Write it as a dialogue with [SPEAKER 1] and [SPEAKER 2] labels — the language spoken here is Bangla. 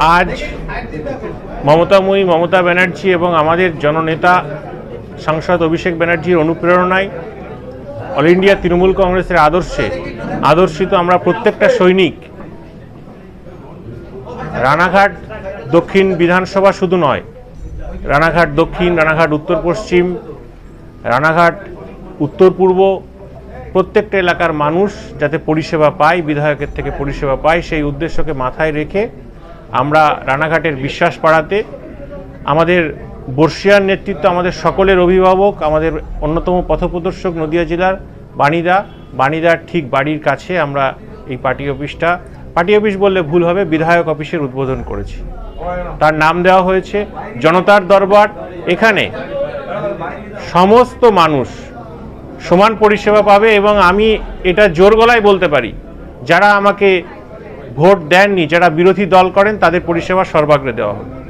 [SPEAKER 1] আজ মমতাময়ী মমতা ব্যানার্জি এবং আমাদের জননেতা সাংসদ অভিষেক ব্যানার্জির অনুপ্রেরণায় অল ইন্ডিয়া তৃণমূল কংগ্রেসের আদর্শে আদর্শিত আমরা প্রত্যেকটা সৈনিক। রানাঘাট দক্ষিণ বিধানসভা শুধু নয়, রানাঘাট দক্ষিণ, রানাঘাট উত্তর পশ্চিম, রানাঘাট উত্তর পূর্ব প্রত্যেকটা এলাকার মানুষ যাতে পরিষেবা পায়, বিধায়কের থেকে পরিষেবা পায়, সেই উদ্দেশ্যকে মাথায় রেখে আমরা রানাঘাটের বিশ্বাস পাড়াতে, আমাদের বর্ষিয়ার নেতৃত্ব আমাদের সকলের অভিভাবক, আমাদের অন্যতম পথপ্রদর্শক নদিয়া জেলার বাণীদা। বাণীদার ঠিক বাড়ির কাছে আমরা এই পার্টি অফিসটা, পার্টি অফিস বললে ভুল হবে, বিধায়ক অফিসের উদ্বোধন করেছি। তার নাম দেওয়া হয়েছে জনতার দরবার। এখানে সমস্ত মানুষ সমান পরিষেবা পাবে এবং আমি এটা জোর গলায় বলতে পারি, যারা আমাকে ভোট দেননি যারা বিরোধী দল করেন তাদের পরিষেবা সর্বাগ্রে দেওয়া হবে